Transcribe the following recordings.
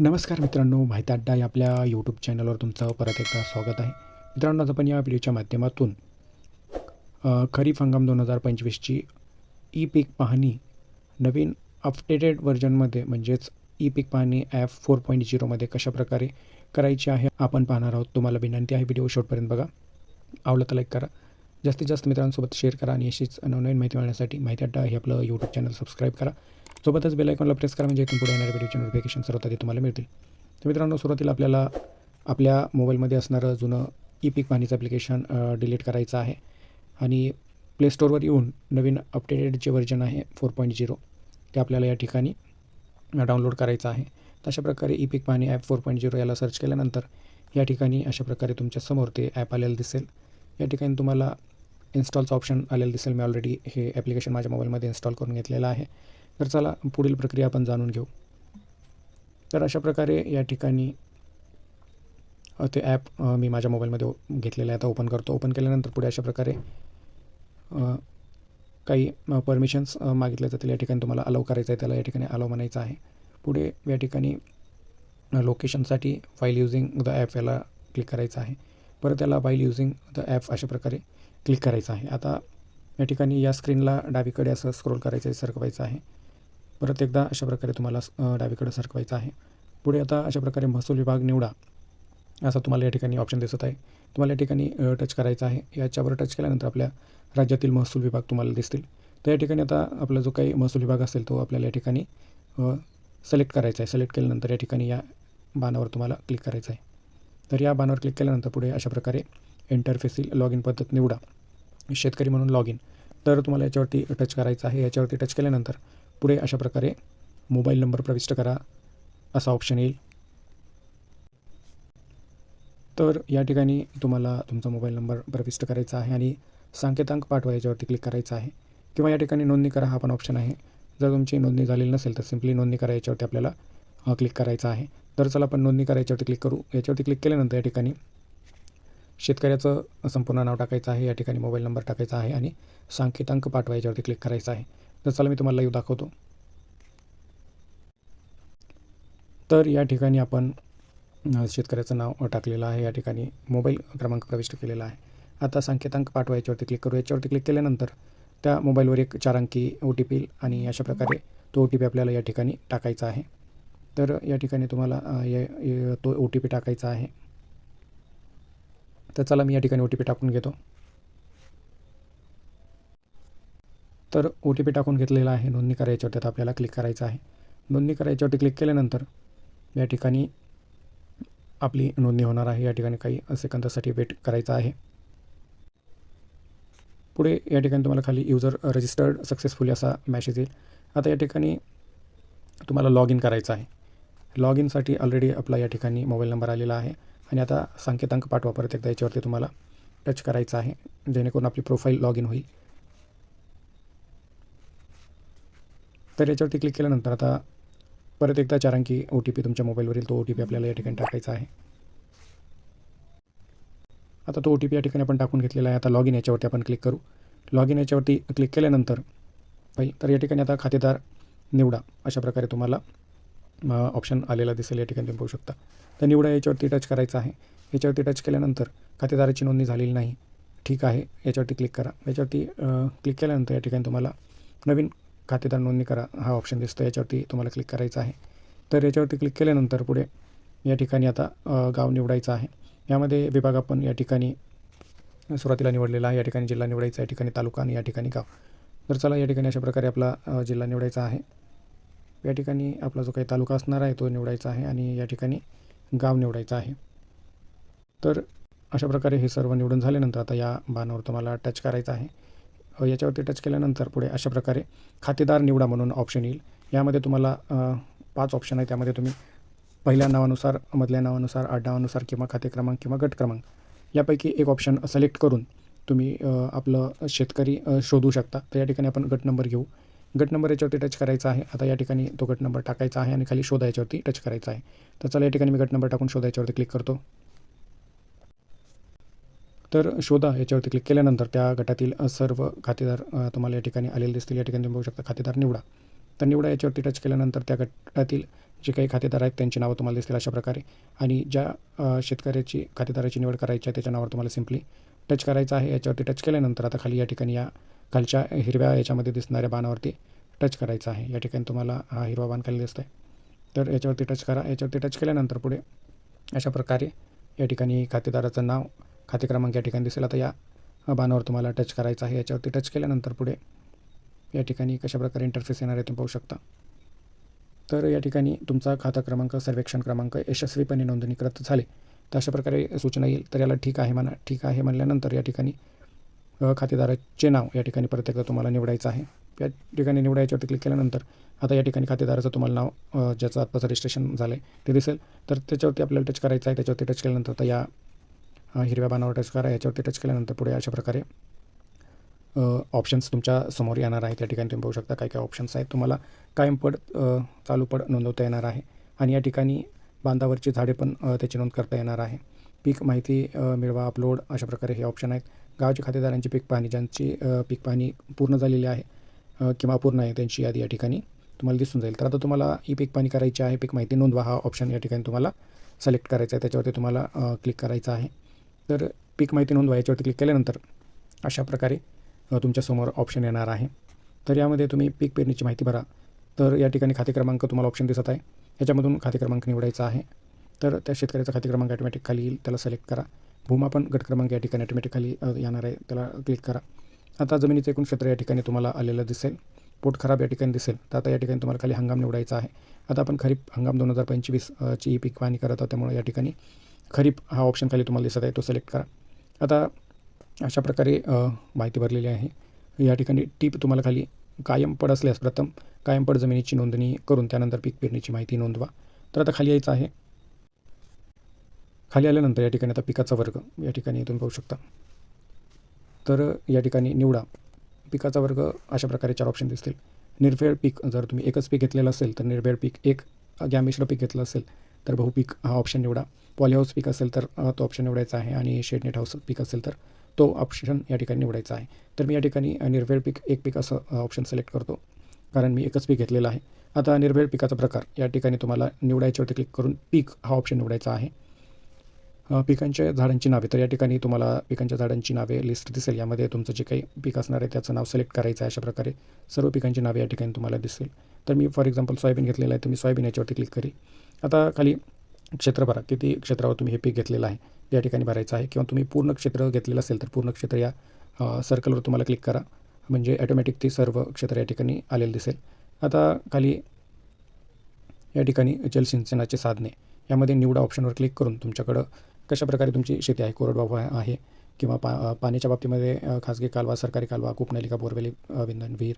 नमस्कार मित्रांनो माहिती अड्डा या आपल्या यूट्यूब चॅनलवर तुमचं परत एकदा स्वागत आहे. मित्रांनो आज आपण या व्हिडिओच्या माध्यमातून खरीप हंगाम दोन हजार पंचवीसची ई पीक पाहणी नवीन अपडेटेड व्हर्जनमध्ये म्हणजेच ई पीक पाहणी ॲप फोर पॉईंट झिरोमध्ये कशाप्रकारे करायची आहे आपण पाहणार आहोत. तुम्हाला विनंती आहे व्हिडिओ शेवटपर्यंत बघा. आवडलं तर लाईक करा. जास्तीत जास्त मित्रांसोबत शेअर करा आणि अशीच नवनवीन माहिती मिळण्यासाठी माहिती अड्डा हे आपलं यूट्यूब चॅनल सबस्क्राईब करा. सोबतच बेल आयकॉनला प्रेस करा म्हणजे इथून पुढे येणाऱ्या व्हिडिओचे नोटिफिकेशन सर्वात आधी तुम्हाला मिळतील. तर मित्रांनो सुरुवातीला आपल्याला आपल्या मोबाईलमध्ये असणारं जुनं ई पीक पाहणीचं ॲप्लिकेशन डिलीट करायचं आहे. आणि प्ले स्टोअरवर येऊन नवीन अपडेटेड जे व्हर्जन आहे फोर पॉईंट झिरो ते आपल्याला या ठिकाणी डाउनलोड करायचं आहे. तशा प्रकारे ई पीक पाहणी ॲप फोर पॉईंट झिरो याला सर्च केल्यानंतर या ठिकाणी अशा प्रकारे तुमच्यासमोर ते ॲप आलेलं दिसेल. या ठिकाणी तुम्हाला इन्स्टॉलचं ऑप्शन आलेलं दिसेल. मी ऑलरेडी हे ॲप्लिकेशन माझ्या मोबाईलमध्ये इन्स्टॉल करून घेतलेलं आहे. तर चला पुढील प्रक्रिया आपण जाणून घेऊ. तर अशा प्रकारे या ठिकाणी ते ॲप मी माझ्या मोबाईलमध्ये घेतलेलं आहे. आता ओपन करतो. ओपन केल्यानंतर पुढे अशा प्रकारे काही परमिशन्स मागितले जातील. या ठिकाणी तुम्हाला अलाव करायचं आहे. त्याला या ठिकाणी अलाव म्हणायचं आहे. पुढे या ठिकाणी लोकेशनसाठी फाईल युझिंग द ॲप याला क्लिक करायचं आहे. परत त्याला फाईल युझिंग द ॲप अशा प्रकारे क्लिक करायचं आहे. आता या ठिकाणी या स्क्रीनला डावीकडे असं स्क्रोल करायचं आहे सरकवायचं आहे. परत एकदा अशा प्रकारे तुम्हाला डावीकडे सरकवायचं आहे. पुढे आता अशा प्रकारे महसूल विभाग निवडा असा तुम्हाला या ठिकाणी ऑप्शन दिसत आहे. तुम्हाला या ठिकाणी टच करायचं आहे. याच्यावर टच केल्यानंतर आपल्या राज्यातील महसूल विभाग तुम्हाला दिसतील. तर या ठिकाणी आता आपला जो काही महसूल विभाग असेल तो आपल्याला या ठिकाणी सिलेक्ट करायचा आहे. सिलेक्ट केल्यानंतर या ठिकाणी या बाणावर तुम्हाला क्लिक करायचं आहे. तर या बाणावर क्लिक केल्यानंतर पुढे अशा प्रकारे इंटरफेसिल लॉग इन पद्धत निवडा. शेतकरी म्हणून लॉग इन तर तुम्हाला याच्यावरती टच करायचं आहे. याच्यावरती टच केल्यानंतर पुढे अशा प्रकारे मोबाईल नंबर प्रविष्ट करा असा ऑप्शन येईल. तर या ठिकाणी तुम्हाला तुमचा मोबाईल नंबर प्रविष्ट करायचा आहे आणि संकेतांक पाठवा याच्यावरती क्लिक करायचं आहे. किंवा या ठिकाणी नोंदणी करा हा पण ऑप्शन आहे. जर तुमची नोंदणी झालेली नसेल तर सिम्पली नोंदणी करा याच्यावरती आपल्याला क्लिक करायचं आहे. तर चला आपण नोंदणी करा याच्यावरती क्लिक करू. याच्यावरती क्लिक केल्यानंतर या ठिकाणी शेतकऱ्याचं संपूर्ण नाव टाकायचं आहे. या ठिकाणी मोबाईल नंबर टाकायचा आहे आणि संकेतांक पाठवा याच्यावरती क्लिक करायचं आहे. तर चला मी तुम्हाला लाईव्ह दाखवतो. तर या ठिकाणी आपण शेतकऱ्याचं नाव टाकलेलं आहे. या ठिकाणी मोबाईल क्रमांक प्रविष्ट केलेला आहे. आता संकेतांक पाठवा याच्यावरती क्लिक करू. याच्यावरती क्लिक केल्यानंतर त्या मोबाईलवर एक चार अंकी ओ टी पी आणि अशा प्रकारे तो ओ टी पी आपल्याला या ठिकाणी टाकायचा आहे. तर या ठिकाणी तुम्हाला तो ओ टी पी टाकायचा आहे. तर चला मी या ठिकाणी ओ टी पी टाकून घेतो. तर ओ टी पी टाकून घेतलेला आहे. नोंदणी करायच्यावरती आता आपल्याला क्लिक करायचं आहे. नोंदणी करायच्यावरती क्लिक केल्यानंतर या ठिकाणी आपली नोंदणी होणार आहे. या ठिकाणी काही सेकंदासाठी वेट करायचा आहे. पुढे या ठिकाणी तुम्हाला खाली युजर रजिस्टर्ड सक्सेसफुली असा मॅसेज येईल. आता या ठिकाणी तुम्हाला लॉग इन करायचं आहे. लॉग इनसाठी ऑलरेडी आपला या ठिकाणी मोबाईल नंबर आलेला आहे. आणि आता संकेतांक पाठवा परत एकदा याच्यावरती तुम्हाला टच करायचं आहे. जेणेकरून आपली प्रोफाईल लॉग इन होईल. तर याच्यावरती क्लिक केल्यानंतर आता परत एकदा चार अंकी ओ टी पी तुमच्या मोबाईलवरील तो ओ टी पी आपल्याला या ठिकाणी टाकायचा आहे. आता तो ओ टी पी या ठिकाणी आपण टाकून घेतलेला आहे. आता लॉग इन याच्यावरती आपण क्लिक करू. लॉग इन याच्यावरती क्लिक केल्यानंतर पाहिजे तर या ठिकाणी आता खातेदार निवडा अशा प्रकारे तुम्हाला ऑप्शन आलेला दिसेल या ठिकाणी तुम्ही पाहू शकता. तर निवडा याच्यावरती टच करायचं आहे. याच्यावरती टच केल्यानंतर खातेदाराची नोंदणी झालेली नाही. ठीक आहे. याच्यावरती क्लिक करा. याच्यावरती क्लिक केल्यानंतर या ठिकाणी तुम्हाला नवीन खातेदार नोंदणी करा. हा ऑप्शन दिसतो याच्यावरती तुम्हाला क्लिक करायचं आहे. तर याच्यावरती क्लिक केल्यानंतर पुढे या ठिकाणी आता गाव निवडायचं आहे. यामध्ये विभाग आपण या ठिकाणी सुरुवातीला निवडलेला आहे. या ठिकाणी जिल्हा निवडायचा या ठिकाणी तालुका आणि या ठिकाणी गाव. तर चला या ठिकाणी अशा प्रकारे आपला जिल्हा निवडायचा आहे. या ठिकाणी आपला जो काही तालुका असणार आहे तो निवडायचा आहे आणि या ठिकाणी गाव निवडायचं आहे. तर अशा प्रकारे हे सर्व निवडून झाल्यानंतर आता या बाणावर तुम्हाला टच करायचं आहे. याच्यावरती टच केल्यानंतर पुढे अशा प्रकारे खातेदार निवडा म्हणून ऑप्शन येईल. यामध्ये तुम्हाला पाच ऑप्शन आहे त्यामध्ये तुम्ही पहिल्या नावानुसार मधल्या नावानुसार आडनावानुसार किंवा खाते क्रमांक किंवा गट क्रमांक यापैकी एक ऑप्शन सिलेक्ट करून तुम्ही आपलं शेतकरी शोधू शकता. तर या ठिकाणी आपण गट नंबर घेऊ. गट नंबर याच्यावरती टच करायचा आहे. आता या ठिकाणी तो गट नंबर टाकायचा आहे आणि खाली शोधा याच्यावरती टच करायचा आहे. तर चला या ठिकाणी मी गट नंबर टाकून शोधायच्यावरती क्लिक करतो. तर शोधा याच्यावरती क्लिक केल्यानंतर त्या गटातील सर्व खातेदार तुम्हाला या ठिकाणी आलेले दिसतील. या ठिकाणी तुम्ही बघू शकता खातेदार निवडा. तर निवडा याच्यावरती टच केल्यानंतर त्या गटातील जे काही खातेदार आहेत त्यांची नावं तुम्हाला दिसतील अशा प्रकारे. आणि ज्या शेतकऱ्याची खातेदाराची निवड करायची आहे त्याच्या नावावर तुम्हाला सिम्पली टच करायचं आहे. याच्यावरती टच केल्यानंतर आता खाली या ठिकाणी या खालच्या हिरव्या याच्यामध्ये दिसणाऱ्या बाणावरती टच करायचं आहे. या ठिकाणी तुम्हाला हा हिरवा बाण खाली दिसत आहे तर याच्यावरती टच करा. याच्यावरती टच केल्यानंतर पुढे अशा प्रकारे या ठिकाणी खातेदाराचं नाव खाते क्रमांक या ठिकाणी दिसेल. आता या बाणावर तुम्हाला टच करायचं आहे. याच्यावरती टच केल्यानंतर पुढे या ठिकाणी कशा प्रकारे इंटरफेस येणार आहे तुम्ही पाहू शकता. तर या ठिकाणी तुमचा खाता क्रमांक सर्वेक्षण क्रमांक यशस्वीपणे नोंदणीकृत झाले. तर अशा प्रकारे सूचना येईल. तर याला ठीक आहे म्हणा ठीक आहे म्हणल्यानंतर या ठिकाणी खातेदाराचे नाव या ठिकाणी प्रत्येक तुम्हाला निवडायचं आहे. या ठिकाणी निवडायच्यावरती क्लिक केल्यानंतर आता या ठिकाणी खातेदाराचं तुम्हाला नाव ज्याचं आत्ताचं रजिस्ट्रेशन झालं आहे ते दिसेल. तर त्याच्यावरती आपल्याला टच करायचं आहे. त्याच्यावरती टच केल्यानंतर आता या हिरव्या बाणावर टच करा याच्यावरती टच केल्यानंतर पुढे अशा प्रकारे ऑप्शन्स तुमच्यासमोर येणार आहेत. या ठिकाणी तुम्ही पाहू शकता काय काय ऑप्शन्स आहेत. तुम्हाला कायमपड चालू पड नोंदवता येणार आहे. आणि या ठिकाणी बांधावरची झाडे पण त्याची नोंद करता येणार आहे. पीक माहिती मिळवा अपलोड अशा प्रकारे हे ऑप्शन आहेत. गावच्या खातेदारांची पीक पाहणी ज्यांची पीक पाहणी पूर्ण झालेली आहे किंवा अपूर्ण आहे त्यांची यादी या ठिकाणी तुम्हाला दिसून जाईल. तर आता तुम्हाला ही पीक पाहणी करायची आहे पीक माहिती नोंदवा हा ऑप्शन या ठिकाणी तुम्हाला सिलेक्ट करायचा आहे. त्याच्यावरती तुम्हाला क्लिक करायचं आहे. तर पीक माहिती नोंदवायच्यावरती क्लिक केल्यानंतर अशा प्रकारे तुमच्यासमोर ऑप्शन येणार आहे. तर यामध्ये तुम्ही पीक पेरणीची माहिती भरा. तर या ठिकाणी खाते क्रमांक तुम्हाला ऑप्शन दिसत आहे. याच्यामधून खाते क्रमांक निवडायचा आहे. तर त्या शेतकऱ्याचा खाते क्रमांक ऑटोमॅटिक खाली येईल. त्याला सिलेक्ट करा. भूमापन गट क्रमांक या ठिकाणी ऑटोमॅटिक खाली येणार आहे. त्याला क्लिक करा. आता जमिनीचं एकूण क्षेत्र या ठिकाणी तुम्हाला आलेलं दिसेल. पोट खराब या ठिकाणी दिसेल. तर आता या ठिकाणी तुम्हाला खाली हंगाम निवडायचा आहे. आता आपण खरीप हंगाम दोन हजार पंचवीस अ, पीक पाहणी करत आहोत. त्यामुळे या ठिकाणी खरीप हा ऑप्शन खाली तुम्हाला दिसत आहे तो सिलेक्ट करा. आता अशा प्रकारे माहिती भरलेली आहे. या ठिकाणी टीप तुम्हाला खाली कायम पड असल्यास प्रथम कायम पड जमिनीची नोंदणी करून त्यानंतर पीक पेरणीची माहिती नोंदवा. तर आता खाली यायचं आहे. खाली आल्यानंतर या ठिकाणी आता पिकाचा वर्ग या ठिकाणी तुम्ही पाहू शकता. तर या ठिकाणी निवडा. पिकाचा वर्ग अशा प्रकारे चार ऑप्शन दिसतील. निर्भेळ पीक जर तुम्ही एकच पीक घेतलेलं असेल तर निर्भेळ पीक एक गॅमिश्र पीक घेतलं असेल तर बहुपीक हा ऑप्शन निवडा. पॉलीहाऊस पीक असेल तर तो ऑप्शन निवडायचा आहे आणि शेडनेट हाऊस पीक असेल तर तो ऑप्शन या ठिकाणी निवडायचा आहे. तर मी या ठिकाणी निर्भेळ पीक एक पीक असं ऑप्शन सिलेक्ट करतो. कारण मी एकच पीक घेतलेलं आहे. आता निर्भेळ पिकाचा प्रकार या ठिकाणी तुम्हाला निवडायच्यावरती क्लिक करून पीक हा ऑप्शन निवडायचा आहे. पिकांच्या झाडांची नावे. तर या ठिकाणी तुम्हाला पिकांच्या झाडांची नावे लिस्ट दिसेल. यामध्ये तुमचं जे काही पीक असणार आहे त्याचं नाव सिलेक्ट करायचं आहे अशा प्रकारे. सर्व पिकांची नावे या ठिकाणी तुम्हाला दिसेल. तर मी फॉर एक्झाम्पल सोयाबीन घेतलेलं आहे तर मी सोयाबीन याच्यावरती क्लिक करी आता खाली क्षेत्र भरा. किती क्षेत्रावर तुम्ही हे पीक घेतलेलं आहे या ठिकाणी भरायचं आहे. किंवा तुम्ही पूर्ण क्षेत्र घेतलेलं असेल तर पूर्ण क्षेत्र या सर्कलवर तुम्हाला क्लिक करा. म्हणजे ॲटोमॅटिक ते सर्व क्षेत्र या ठिकाणी आलेलं दिसेल. आता खाली या ठिकाणी जलसिंचनाचे साधने. यामध्ये निवडा ऑप्शनवर क्लिक करून तुमच्याकडं कशा प्रकारे तुमची शेती आहे कोरडवाहू आहे किंवा पा पाण्याच्या बाबतीमध्ये खाजगी कालवा सरकारी कालवा कूपनलिका बोरवेली विंधन विहीर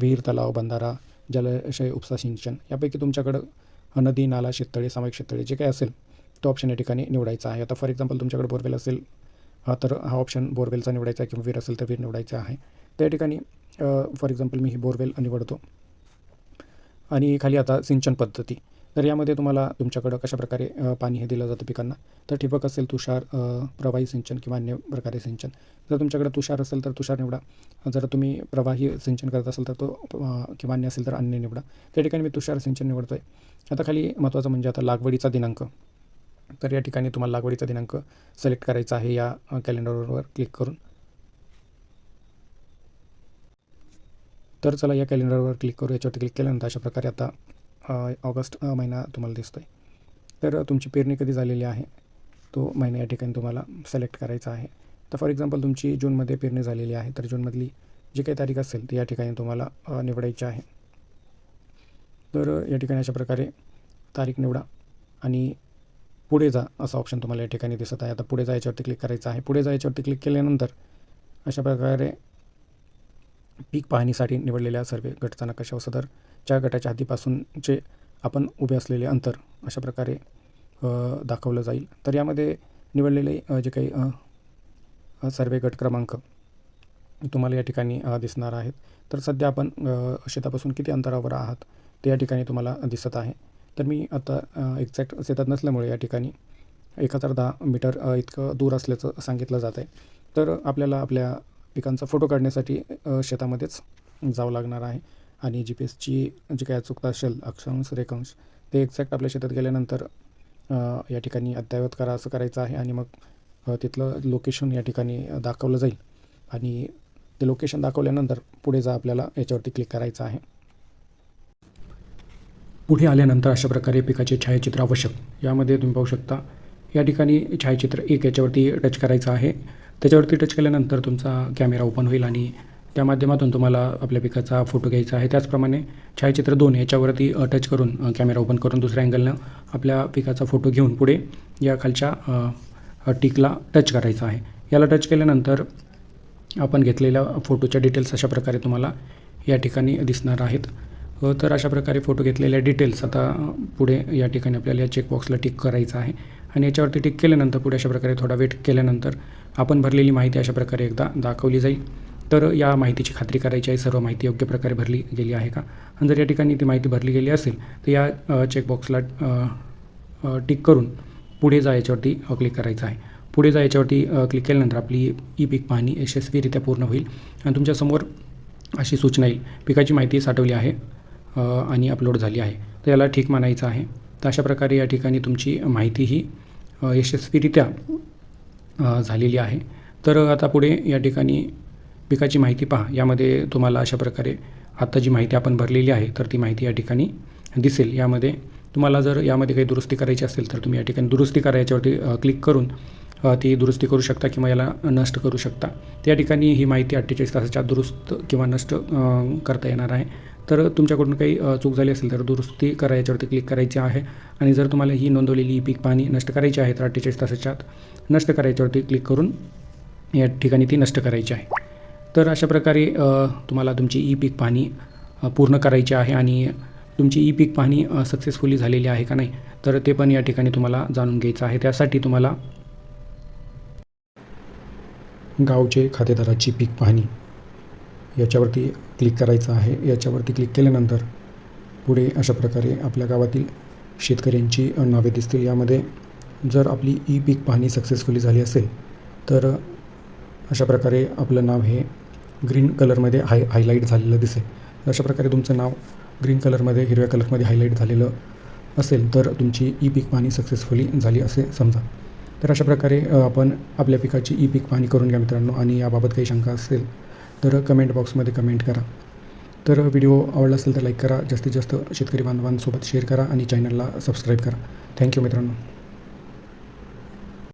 विहीर तलाव बंधारा जलाशय उपसा सिंचन यापैकी तुमच्याकडं नदी नाला शेततळे सामायिक शेततळे जे काही असेल तो ऑप्शन या ठिकाणी निवडायचा आहे. आता फॉर एक्झाम्पल तुमच्याकडे बोरवेल असेल हा तर हा ऑप्शन बोरवेलचा निवडायचा आहे किंवा विहीर असेल तर विहीर निवडायचा आहे. त्या ठिकाणी फॉर एक्झाम्पल मी ही बोरवेल निवडतो. आणि खाली आता सिंचन पद्धती. तर यामध्ये तुम्हाला तुमच्याकडं कशा प्रकारे पाणी हे दिलं जातं पिकांना? तर ठिबक असेल तुषार प्रवाही सिंचन किंवा अन्य प्रकारे सिंचन. जर तुमच्याकडे तुषार असेल तर तुषार निवडा. जर तुम्ही प्रवाही सिंचन करत असाल तर तो किंवा अन्य असेल तर अन्य निवडा. त्या ठिकाणी मी तुषार सिंचन निवडतो आहे आता खाली महत्त्वाचं म्हणजे आता लागवडीचा दिनांक. तर या ठिकाणी तुम्हाला लागवडीचा दिनांक सिलेक्ट करायचा आहे या कॅलेंडरवर क्लिक करून. तर चला या कॅलेंडरवर क्लिक करू. याच्यावरती क्लिक केल्यानंतर अशा प्रकारे आता ऑगस्ट महिना तुम्हाला दिसतो आहे तर तुमची पेरणी कधी झालेली आहे? तो महिना या ठिकाणी तुम्हाला सिलेक्ट करायचा आहे. तर फॉर एक्झाम्पल तुमची जूनमध्ये पेरणी झालेली आहे तर जूनमधली जी काही तारीख असेल ती या ठिकाणी तुम्हाला निवडायची आहे. तर या ठिकाणी अशा प्रकारे तारीख निवडा आणि पुढे जा असं ऑप्शन तुम्हाला या ठिकाणी दिसत आहे. आता पुढे जायच्यावरती क्लिक करायचं आहे. पुढे जायच्यावरती क्लिक केल्यानंतर अशा प्रकारे पीक पाहणीसाठी निवडलेल्या सर्व गटचा नकाशा व सदर च्या गटाच्या आधीपासूनचे आपण उभे असलेले अंतर अशा प्रकारे दाखवलं जाईल. तर यामध्ये निवडलेले जे काही सर्वे गट क्रमांक तुम्हाला या ठिकाणी दिसणार आहेत. तर सध्या आपण शेतापासून किती अंतरावर आहात ते या ठिकाणी तुम्हाला दिसत आहे. तर मी आता एक्झॅक्ट शेतात नसल्यामुळे या ठिकाणी एक हजार दहा मीटर इतकं दूर असल्याचं सांगितलं जात आहे. तर आपल्याला आपल्या पिकांचा फोटो काढण्यासाठी शेतामध्येच जावं लागणार आहे. आणि जी पी एसची जी काय अचूकता असेल अक्षांश रेखांश ते एक्झॅक्ट आपल्या शेतात गेल्यानंतर या ठिकाणी अद्ययावत करा असं करायचं आहे आणि मग तिथलं लोकेशन या ठिकाणी दाखवलं जाईल. आणि ते लोकेशन दाखवल्यानंतर पुढे जा आपल्याला याच्यावरती क्लिक करायचं आहे. पुढे आल्यानंतर अशा प्रकारे पिकाचे छायाचित्र आवश्यक. यामध्ये तुम्ही पाहू शकता या ठिकाणी छायाचित्र एक याच्यावरती टच करायचं आहे. त्याच्यावरती टच केल्यानंतर तुमचा कॅमेरा ओपन होईल आणि त्या माध्यमातून तुम्हाला आपल्या पिकाचा फोटो घ्यायचा आहे. त्याचप्रमाणे छायाचित्र दोन याच्यावरती टच करून कॅमेरा ओपन करून दुसऱ्या अँगलनं आपल्या पिकाचा फोटो घेऊन पुढे या खालच्या टिकला टच करायचा आहे. याला टच केल्यानंतर आपण घेतलेल्या फोटोच्या डिटेल्स अशा प्रकारे तुम्हाला या ठिकाणी दिसणार आहेत. तर अशा प्रकारे फोटो घेतलेल्या डिटेल्स आता पुढे या ठिकाणी आपल्याला या चेकबॉक्सला टिक करायचं आहे. आणि याच्यावरती टिक केल्यानंतर पुढे अशा प्रकारे थोडा वेट केल्यानंतर आपण भरलेली माहिती अशा प्रकारे एकदा दाखवली जाईल. तर या माहितीची खात्री करायची आहे. सर्व माहिती योग्य प्रकारे भरली गेली आहे का? आणि जर या ठिकाणी ती माहिती भरली गेली असेल तर या चेकबॉक्सला टिक करून पुढे जा याच्यावरती क्लिक करायचं आहे. पुढे जा याच्यावरती क्लिक केल्यानंतर आपली ई पीक पाहणी यशस्वीरित्या पूर्ण होईल. आणि तुमच्यासमोर अशी सूचना येईल. पिकाची माहिती साठवली आहे आणि अपलोड झाली आहे. तर याला ठीक मानायचं आहे. तर अशा प्रकारे या ठिकाणी तुमची माहिती ही यशस्वीरित्या झालेली आहे. तर आता पुढे या ठिकाणी पिकाची माहिती पहा. यामध्ये तुम्हाला अशा प्रकारे आत्ता जी माहिती आपण भरलेली आहे तर ती माहिती या ठिकाणी दिसेल. यामध्ये तुम्हाला जर यामध्ये काही दुरुस्ती करायची असेल तर तुम्ही या ठिकाणी दुरुस्ती करा याच्यावरती क्लिक करून ती दुरुस्ती करू शकता किंवा याला नष्ट करू शकता. त्या ठिकाणी ही माहिती अठ्ठेचाळीस तासाच्या दुरुस्त किंवा नष्ट करता येणार आहे. तर तुमच्याकडून काही चूक झाली असेल तर दुरुस्ती करा याच्यावरती क्लिक करायची आहे. आणि जर तुम्हाला ही नोंदवलेली पीक पाणी नष्ट करायची आहे तर अठ्ठेचाळीस तासाच्या नष्ट करायच्यावरती क्लिक करून या ठिकाणी ती नष्ट करायची आहे. तर अशा प्रकारे तुम्हाला तुमची ई पीक पाहणी पूर्ण करायची आहे आणि तुमची ई पीक पाहणी सक्सेसफुली झालेली आहे का नाही तर ते पण या ठिकाणी तुम्हाला जाणून घ्यायचं आहे. त्यासाठी तुम्हाला गावचे खातेदाराची पीक पाहणी याच्यावरती क्लिक करायचं आहे. याच्यावरती क्लिक केल्यानंतर पुढे अशा प्रकारे आपल्या गावातील शेतकऱ्यांची नावे दिसतील. यामध्ये जर आपली ई पीक पाहणी सक्सेसफुली झाली असेल तर अशा प्रकारे आपलं नाव हे ग्रीन कलरमध्ये हाय हायलाईट झालेलं दिसेल. अशा प्रकारे तुमचं नाव ग्रीन कलरमध्ये हिरव्या कलरमध्ये हायलाईट झालेलं असेल तर तुमची ई पीक पाहणी सक्सेसफुली झाली असे समजा. तर अशा प्रकारे आपण आपल्या पिकाची ई पीक पाहणी करून घ्या मित्रांनो आणि याबाबत काही शंका असेल तर कमेंट बॉक्समध्ये कमेंट करा. तर व्हिडिओ आवडला असेल तर लाईक करा जास्तीत जास्त शेतकरी बांधवांसोबत शेअर करा आणि चॅनलला सबस्क्राईब करा. थँक्यू मित्रांनो.